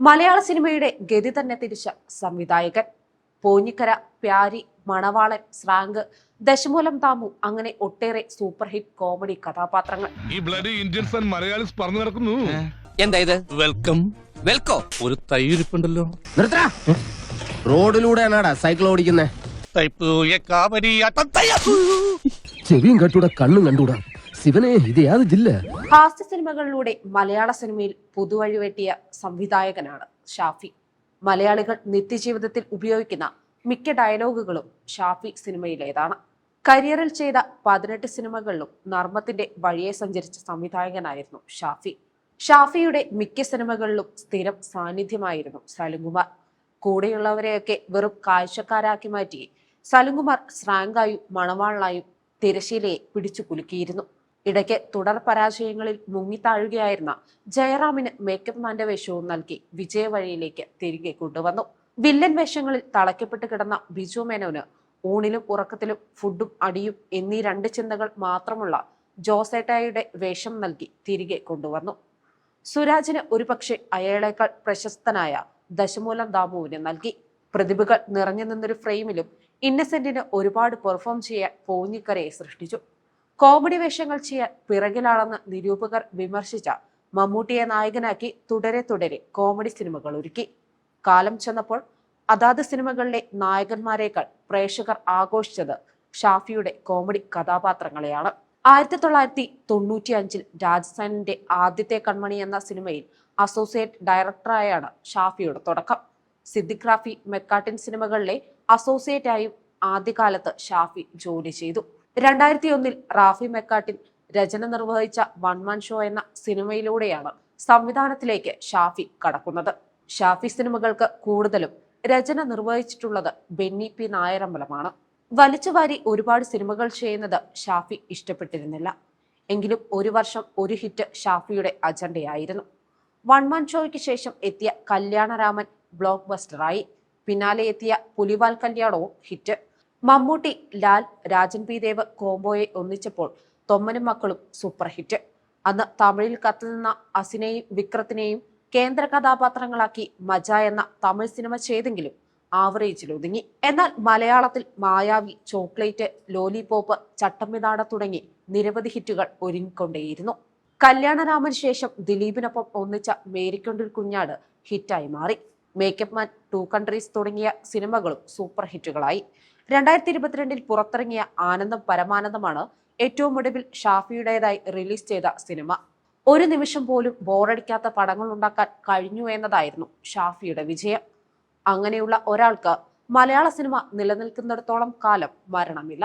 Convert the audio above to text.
മലയാള സിനിമയുടെ ഗതി തന്നെ തിരിച്ച സംവിധായകൻ. പോഞ്ഞിക്കര പ്യാരി മണവാളൻ സ്രാങ്ക് ദശമൂലം താമു അങ്ങനെ ഒട്ടേറെ സൂപ്പർ ഹിറ്റ് കോമഡി കഥാപാത്രങ്ങൾ. ഈ ബ്ലഡ് ഇന്ത്യൻസ് ആൻഡ് മലയാളീസ് പറഞ്ഞു നടക്കുന്നു. എന്താ ഇത്? വെൽക്കം വെൽക്കോ ഒരു റോഡിലൂടെയാണാടാ സൈക്കിൾ ഓടിക്കുന്നേ. ചെവിയും കട്ടൂടാ കണ്ണും കണ്ടൂടാ. ശിവനെ ഇത് യാത് ജില്ല? ഹാസ്യ സിനിമകളിലൂടെ മലയാള സിനിമയിൽ പുതുവഴി വെട്ടിയ സംവിധായകനാണ് ഷാഫി. മലയാളികൾ നിത്യജീവിതത്തിൽ ഉപയോഗിക്കുന്ന മിക്ക ഡയലോഗുകളും ഷാഫി സിനിമയിലേതാണ്. കരിയറിൽ ചെയ്ത പതിനെട്ട് സിനിമകളിലും നർമ്മത്തിന്റെ വഴിയെ സഞ്ചരിച്ച സംവിധായകനായിരുന്നു ഷാഫി. ഷാഫിയുടെ മിക്ക സിനിമകളിലും സ്ഥിരം സാന്നിധ്യമായിരുന്നു സലുംകുമാർ കൂടെയുള്ളവരെയൊക്കെ വെറും കാഴ്ചക്കാരാക്കി മാറ്റി സലുംകുമാർ സ്രാങ്കായും മണവാളായും തിരശീലയെ പിടിച്ചു കുലുക്കിയിരുന്നു. ഇടയ്ക്ക് തുടർ പരാജയങ്ങളിൽ മുങ്ങിത്താഴുകയായിരുന്ന ജയറാമിന് മേക്കപ്പ് മാന്റെ വേഷവും നൽകി വിജയവഴിയിലേക്ക് തിരികെ കൊണ്ടുവന്നു. വില്ലൻ വേഷങ്ങളിൽ തളയ്ക്കപ്പെട്ട് കിടന്ന ബിജു മേനോന് ഊണിലും ഉറക്കത്തിലും ഫുഡും അടിയും എന്നീ രണ്ട് ചിന്തകൾ മാത്രമുള്ള ജോസേട്ടായുടെ വേഷം നൽകി തിരികെ കൊണ്ടുവന്നു. സുരാജിന് ഒരുപക്ഷെ അയാളേക്കാൾ പ്രശസ്തനായ ദശമൂലം ദാമുവിന് നൽകി. പ്രതിഭകൾ നിറഞ്ഞു നിന്നൊരു ഫ്രെയിമിലും ഇന്നസെന്റിന് ഒരുപാട് പെർഫോം ചെയ്യാൻ പോഞ്ഞിക്കരയെ സൃഷ്ടിച്ചു. കോമഡി വേഷങ്ങൾ ചെയ്യാൻ പിറകിലാണെന്ന് നിരൂപകർ വിമർശിച്ച മമ്മൂട്ടിയെ നായകനാക്കി തുടരെ തുടരെ കോമഡി സിനിമകൾ ഒരുക്കി. കാലം ചെന്നപ്പോൾ അതാത് സിനിമകളിലെ നായകന്മാരെക്കാൾ പ്രേക്ഷകർ ആഘോഷിച്ചത് ഷാഫിയുടെ കോമഡി കഥാപാത്രങ്ങളെയാണ്. ആയിരത്തി തൊള്ളായിരത്തി തൊണ്ണൂറ്റി അഞ്ചിൽ രാജസ്ഥാനിന്റെ ആദ്യത്തെ കൺമണി എന്ന സിനിമയിൽ അസോസിയേറ്റ് ഡയറക്ടറായാണ് ഷാഫിയുടെ തുടക്കം. സിദ്ദിഖ് റാഫി മെക്കാട്ടിൻ സിനിമകളിലെ അസോസിയേറ്റായും ആദ്യകാലത്ത് ഷാഫി ജോലി ചെയ്തു. രണ്ടായിരത്തി ഒന്നിൽ റാഫി മെക്കാട്ടിൻ രചന നിർവഹിച്ച വൺ മാൻ ഷോ എന്ന സിനിമയിലൂടെയാണ് സംവിധാനത്തിലേക്ക് ഷാഫി കടക്കുന്നത്. ഷാഫി സിനിമകൾക്ക് കൂടുതലും രചന നിർവഹിച്ചിട്ടുള്ളത് ബെന്നി പി നായരമ്പലമാണ്. വലിച്ചുവാരി ഒരുപാട് സിനിമകൾ ചെയ്യുന്നത് ഷാഫി ഇഷ്ടപ്പെട്ടിരുന്നില്ല. എങ്കിലും ഒരു വർഷം ഒരു ഹിറ്റ് ഷാഫിയുടെ അജണ്ടയായിരുന്നു. വൺ മാൻ ഷോയ്ക്ക് ശേഷം എത്തിയ കല്യാണരാമൻ ബ്ലോക്ക് ബസ്റ്ററായി പിന്നാലെ എത്തിയ പുലിവാൽ കല്യാണവും ഹിറ്റ്. മമ്മൂട്ടി ലാൽ രാജൻ പി. ദേവ് കോംബോയെ ഒന്നിച്ചപ്പോൾ തൊമ്മനും മക്കളും സൂപ്പർ ഹിറ്റ്. അന്ന് തമിഴിൽ കത്തുനിന്ന അസിനെയും വിക്രത്തിനെയും കേന്ദ്ര കഥാപാത്രങ്ങളാക്കി മജ എന്ന തമിഴ് സിനിമ ചെയ്തെങ്കിലും ആവറേജിൽ ഒതുങ്ങി. എന്നാൽ മലയാളത്തിൽ മായാവി ചോക്ലേറ്റ് ലോലിപോപ്പ് ചട്ടമ്പിനാട തുടങ്ങി നിരവധി ഹിറ്റുകൾ ഒരുങ്ങിക്കൊണ്ടേയിരുന്നു. കല്യാണരാമന് ശേഷം ദിലീപിനൊപ്പം ഒന്നിച്ച മേരിക്കൊണ്ടിൽ കുഞ്ഞാട് ഹിറ്റായി മാറി. മേക്കപ്പ് മാൻ ടു കൺട്രീസ് തുടങ്ങിയ സിനിമകളും സൂപ്പർ ഹിറ്റുകളായി രണ്ടായിരത്തി ഇരുപത്തിരണ്ടിൽ പുറത്തിറങ്ങിയ ആനന്ദം പരമാനന്ദമാണ് ഏറ്റവും ഒടുവിൽ ഷാഫിയുടേതായി റിലീസ് ചെയ്ത സിനിമ. ഒരു നിമിഷം പോലും ബോറടിക്കാത്ത പടങ്ങൾ ഉണ്ടാക്കാൻ കഴിഞ്ഞു എന്നതായിരുന്നു ഷാഫിയുടെ വിജയം. അങ്ങനെയുള്ള ഒരാൾക്ക് മലയാള സിനിമ നിലനിൽക്കുന്നിടത്തോളം കാലം മരണമില്ല.